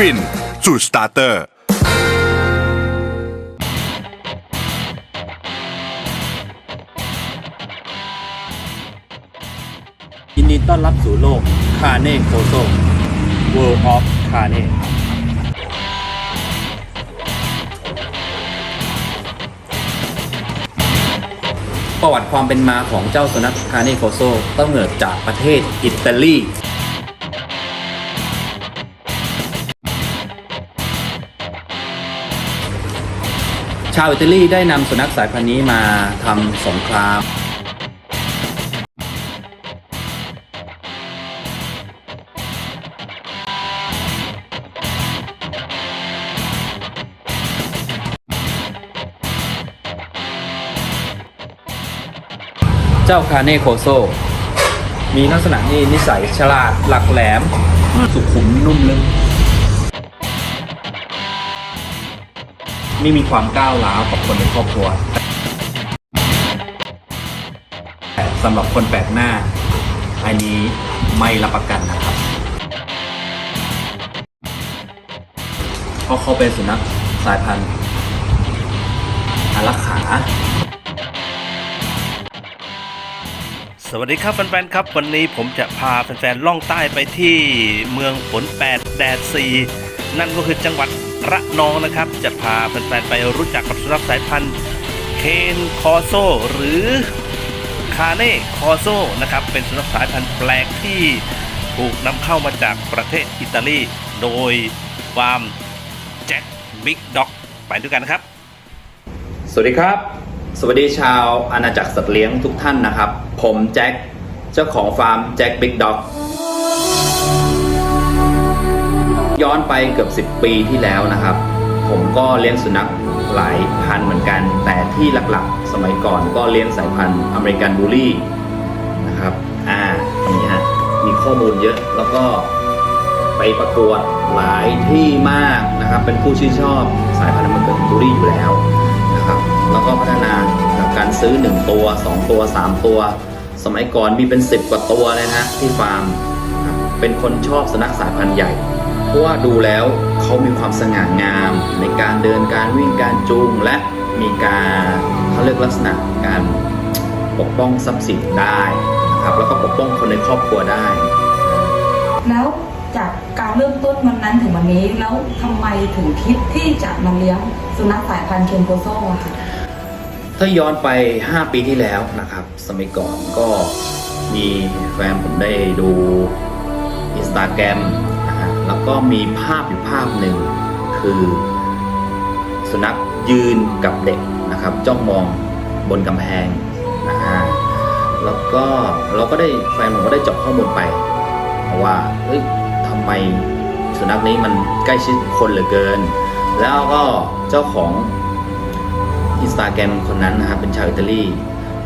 ฟินสูตรสตาร์เตอร์ ยินดีต้อนรับสู่โลกคาเน่โคโซ World of คาเน่ประวัติความเป็นมาของเจ้าสุนัขคาเน่โคโซต้องเกิดจากประเทศอิตาลี ชาวอิตาลีได้นำสุนัขสายพันธุ์นี้มาทำสงครามเจ้าคาเน่โคโซ มีลักษณะที่นิสัยฉลาดหลักแหลม สุขุมนุ่มลึก ไม่มีความก้าวร้าวกับคนในครอบครัวแต่สำหรับคนแปลกหน้า อันนี้ไม่รับประกันนะครับ เพราะเขาเป็นสุนัขสายพันธุ์อารักขาสวัสดีครับแฟนๆครับ วันนี้ผมจะพาแฟนๆล่องใต้ไปที่เมืองฝนแปดแดดสี นั่นก็คือจังหวัดระนองนะครับ จะพาแฟนๆไปรู้จักกับสุนัขสายพันธุ์เคนคอโซหรือคาเน่คอโซนะครับเป็นสุนัขสายพันธุ์แปลกที่ถูกนำเข้ามาจากประเทศอิตาลี โดยฟาร์มแจ็คบิ๊กด็อกไปด้วยกันนครับ สวัสดีครับ สวัสดีชาวอาณาจักรสัตว์เลี้ยงทุกท่านนะครับ ผมแจ็คเจ้าของฟาร์มแจ็คบิ๊กด็อก ย้อนไปเกือบ 10 ปีที่แล้วนะครับ ผมก็เลี้ยงสุนัขหลายพันเหมือนกัน แต่ที่หลักๆ สมัยก่อนก็เลี้ยงสายพันธุ์อเมริกันบูลลี่นะครับอ่านี่ฮะมีข้อมูลเยอะแล้วก็ไปประกวดหลายที่มากนะครับ เป็นผู้ชื่นชอบสายพันธุ์อเมริกันบูลลี่อยู่แล้วนะครับ แล้วก็พัฒนาจากการซื้อ 1 ตัว 2 ตัว 3 ตัว สมัยก่อนมีเป็น 10 กว่าตัวเลยนะที่ฟาร์ม เป็นคนชอบสุนัขสายพันธุ์ใหญ่ ราะว่าดูแล้วเขามีความสง่างาม ในการเดินการวิ่งการจูงและมีการเขาเรียกลักษณะการปกป้องทรัพย์สินได้นะครับแล้วก็ปกป้องคนในครอบครัวได้ แล้วจากการเริ่มต้นวันนั้นถึงวันนี้แล้วทำไมถึงคิดที่จะมาเลี้ยงสุนัขสายพันธุ์เคนโกโซอะค่ะถ้าย้อนไป 5 ปีที่แล้วนะครับ สมัยก่อนก็มีแฟนผมได้ดูอินสตาแกรมนะฮะ แล้วก็มีภาพอยู่ภาพหนึ่งคือสุนัขยืนกับเด็กนะครับ จ้องมองบนกำแพงนะฮะแล้วก็เราก็ได้แฟนผมก็ได้เจาะข้อมูลไปว่าเอ้ยทำไมสุนัขนี้มันใกล้ชิดคนเหลือเกิน แล้วก็เจ้าของอินสตาแกรมคนนั้นนะครับเป็นชาวอิตาลี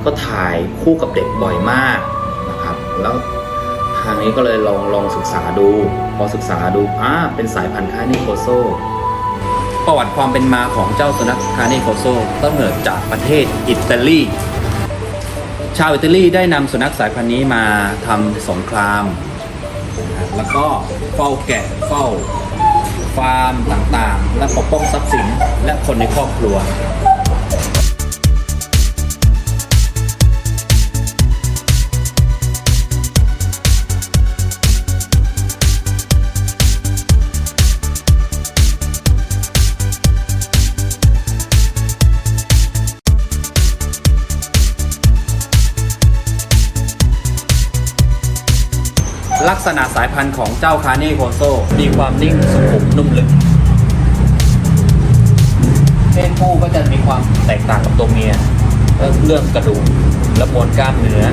ก็ถ่ายคู่กับเด็กบ่อยมากนะครับ แล้วางนี้ก็เลยลองลองศึกษาดู พอศึกษาดูอ่าเป็นสายพันธุ์คาเนโคโซ ประวัติความเป็นมาของเจ้าสุนัขคาเนโคโซต้องเกิดจากประเทศอิตาลี ชาวอิตาลีได้นำสุนัขสายพันธุ์นี้มาทำสงคราม แล้วก็เฝ้าแกะเฝ้าฟาร์มต่างๆ และปกป้องทรัพย์สินและคนในครอบครัว ลักษณะสายพันธุ์ของเจ้าคาเน่โคโซมีความนิ่งสุขุมนุ่มลึกเพศผู้ก็จะมีความแตกต่างกับตัวเมียเรื่องกระดูกและมวลกล้ามเนื้อ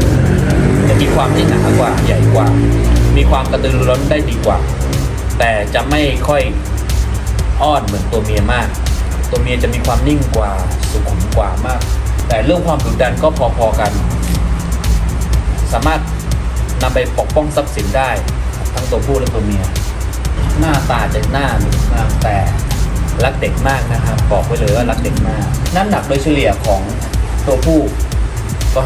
จะมีความที่หนากว่าใหญ่กว่า มีความกระตือรือร้นได้ดีกว่า แต่จะไม่ค่อยอ้อนเหมือนตัวเมียมาก ตัวเมียจะมีความนิ่งกว่าสุขุมกว่ามาก แต่เรื่องความดุดันก็พอๆกัน สามารถ นำไปปกป้องทรัพย์สินได้ ทั้งตัวผู้และตัวเมีย หน้าตาจะหน้าหนุ่มมากแต่รักเด็กมากนะครับบอกไว้เลยว่ารักเด็กมาก น้ำหนักโดยเฉลี่ยของตัวผู้ก็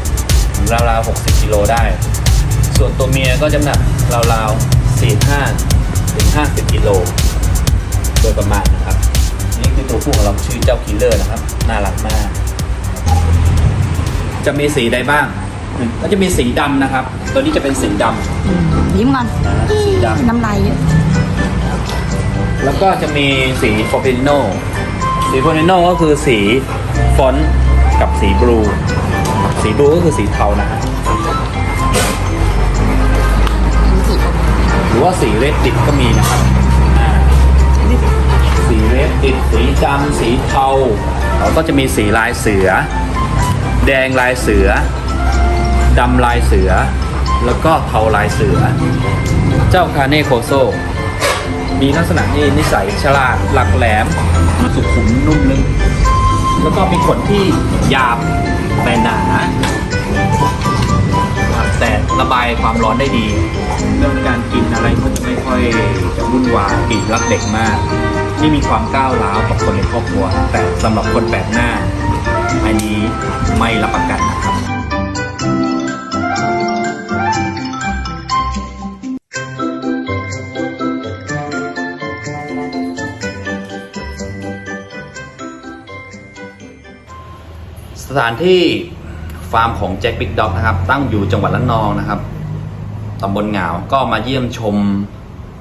50ถึงราวๆ60กิโลได้ ส่วนตัวเมียก็จะหนักราวๆ45ถึง50กิโลโดยประมาณนะครับ นี่คือตัวผู้ของเราชื่อเจ้าคิลเลอร์นะครับ น่ารักมาก จะมีสีใดบ้าง ก็จะมีสีดำนะครับ ตัวนี้จะเป็นสีดำยิ้มก่อนสีดำน้ำลายเยอะแล้วก็จะมีสีโฟเ i นโนสีโฟเ i นโนก็คือสีฟอนต์กับสีบลูสีบลูก็คือสีเทานะฮะหรือว่าสีเรดดิบก็มีนะครับอ่าสีเรดดิบสีดำสีเทาแล้วก็จะมีสีลายเสือ แดงลายเสือ ดำลายเสือ แล้วก็เทาลายเสือ เจ้าคาเนโคโซ มีลักษณะที่นิสัยฉลาดหลักแหลม สุขุมนุ่มลึกแล้วก็มีขนที่หยาบแต่หนาแต่ระบายความร้อนได้ดี เรื่องการกินอะไรก็จะไม่ค่อยจะวุ่นวายปีกรักเด็กมากไม่มีความก้าวร้าวกับคนในครอบครัว แต่สำหรับคนแปลกหน้า อันนี้ไม่รับประกันนะครับ สถานที่ฟาร์มของแจ็คบิ๊กด็อกนะครับ ตั้งอยู่จังหวัดละนองนะครับตำบลเหงาก็มาเยี่ยมชม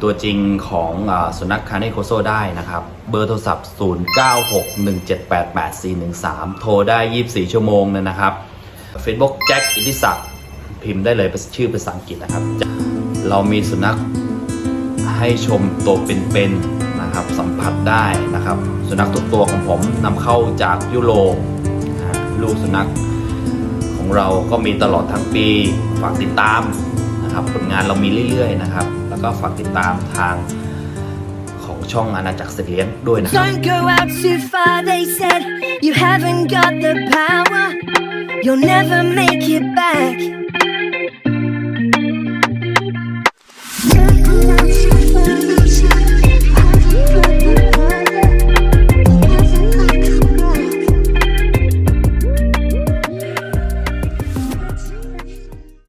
ตัวจริงของอสุนัขคาเนโคโซได้นะครับ เบอร์โทรศัพท์ 0961788413 โทรได้ 24 ชั่วโมงเลยนะครับ Facebook แจ็คอิทธิศักดิ์พิมพ์ได้เลยเป็นชื่อภาษาอังกฤษนะครับ เรามีสุนัขให้ชมตัวเป็นๆนะครับ สัมผัสได้นะครับ สุนัขทุกตัวของผมนำเข้าจากยุโรป ลูกสุนัขของเราก็มีตลอดทั้งปี ฝากติดตามนะครับ ผลงานเรามีเรื่อยๆนะครับ แล้วก็ฝากติดตามทางของช่องอาณาจักรเสถียรด้วยนะครับ Don't go out too far, they said. You haven't got the power. You'll never make it back.